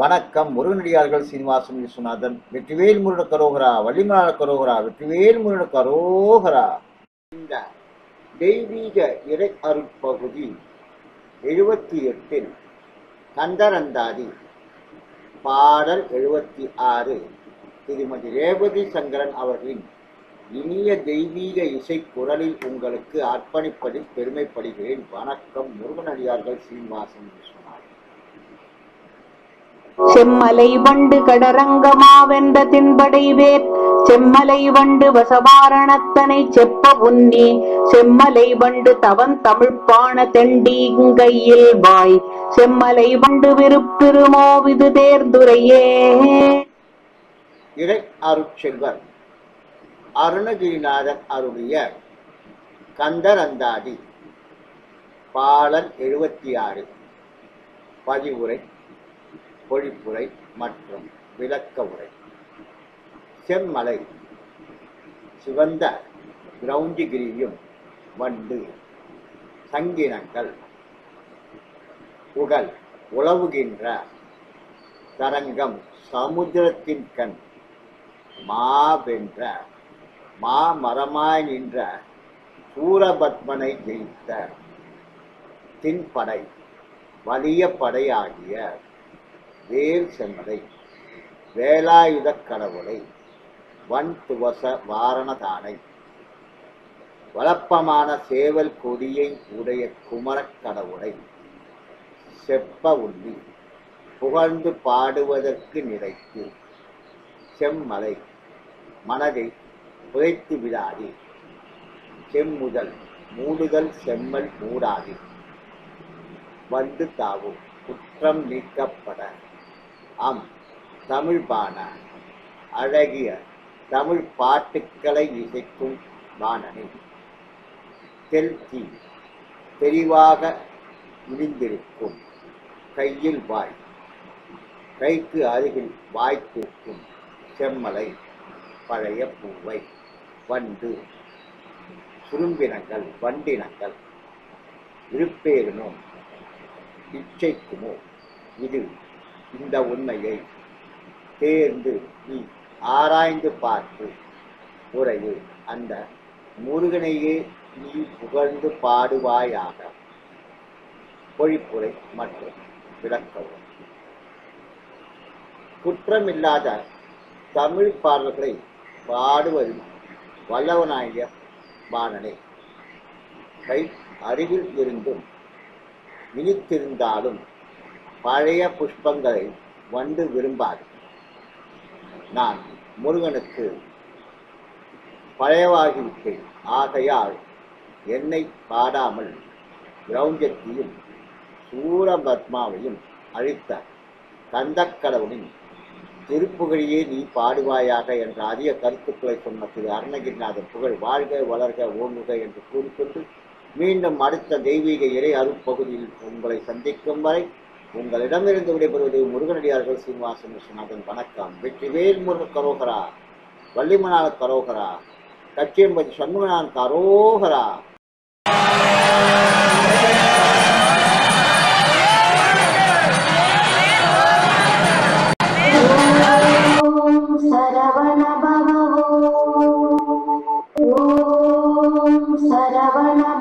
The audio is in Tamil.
வணக்கம். முருகனடியார்கள் சீனிவாசன் விஸ்வநாதன் வெற்றிவேல் முருகன கரோகரா வள்ளிமலான கரோகரா வெற்றிவேல் முருகன கரோகரா. இந்த தெய்வீக இறை அருட்பகுதி எழுபத்தி எட்டில் கந்தரந்தாதி பாடல் எழுபத்தி ஆறு திருமதி ரேவதி சங்கரன் அவர்களின் இனிய தெய்வீக இசை குரலில் உங்களுக்கு அர்ப்பணிப்பதில் பெருமைப்படுகிறேன். வணக்கம். முருகனடியார்கள் சீனிவாசன் விஸ்வநாதன். செம்மலை வண்டு கடரங்கமாவென்ற தின்படை வேர். செம்மலை வண்டு வசவாரணத்தனை செப்ப உன்னி. செம்மலை வண்டு தவன் தமிழ்ப்பான தெண்டீங்கையில் வாய். செம்மலை வண்டு விருப்பிருமோ விது தேர்ந்துரையே. இறை அருட்செல்வர் அருணகிரிநாதன் அருளிய கந்தரந்தாதி. பாலன் எழுபத்தி ஆறு. பதிவுரை பொழிப்புரை மற்றும் விளக்க உரை. செம்மலை. சிவந்த கிரௌஞ்சிகிரியும் வண்டு. சங்கினங்கள். புகழ் உழவுகின்ற தரங்கம் சமுத்திரத்தின் கண். மாவென்ற மாமரமாய் நின்ற சூரபத்மனை ஜெயித்த தின்படை வலிய படையாகிய வேல் செம்மலை வேலாயுதக் கடவுளை வன் துவச வாரணதானை வளப்பமான சேவல் கொடியை உடைய குமரக் கடவுளை செப்ப உள்ளி புகழ்ந்து பாடுவதற்கு நிலைத்து செம்மலை மனதை புதைத்து விடாதே செம்முதல் மூடுதல் செம்மல் மூடாதே. வந்து தாவும் குற்றம் நீக்கப்பட அம் தமிழ்பான அழகிய தமிழ் பாட்டுக்களை இசைக்கும் பாணனை. தெல்தி தெளிவாக முடிந்திருக்கும் கையில் வாய் கைக்கு அருகில் வாய்த்திருக்கும் செம்மலை பழைய பூவை வண்டு சுரும்பினங்கள் வண்டினங்கள் இருப்பேருமோ இச்சைக்குமோ இது இந்த உண்மையை தேர்ந்து நீ ஆராய்ந்து பார்த்து உரையே. அந்த முருகனையே நீ புகழ்ந்து பாடுவாயாக. பொழிப்புரை மற்றும் விளக்கவும். குற்றமில்லாத தமிழ் பாடல்களை பாடுவதில் வல்லவனாகிய பாணனை கை அருகில் இருந்தும் விழித்திருந்தாலும் பழைய புஷ்பங்களை வண்டு விரும்பாது. நான் முருகனுக்கு பழையவாகிவிட்டேன். ஆகையால் என்னை பாடாமல் கிரௌஞ்சத்தையும் சூரபத்மாவையும் அழித்த கந்தக்கடவுளின் திருப்புகழியே நீ பாடுவாயாக என்ற அதிக கருத்துக்களை சொன்ன திரு அருணகிரிநாதர் புகழ் வாழ்க வளர்க ஓங்குக என்று கூறிக்கொண்டு மீண்டும் அடுத்த தெய்வீக இறை அருப்பகுதியில் உங்களை சந்திக்கும் வரை உங்களிடமிருந்து விடைபெறுவது முருகனடியார்கள் சீனிவாசன் விஸ்வநாதன். வணக்கம். வெற்றிவேல் முருகன் கரோகரா வள்ளிமனால கரோகரா கச்சியம்பதி சண்முகனான் கரோகரா. சரவண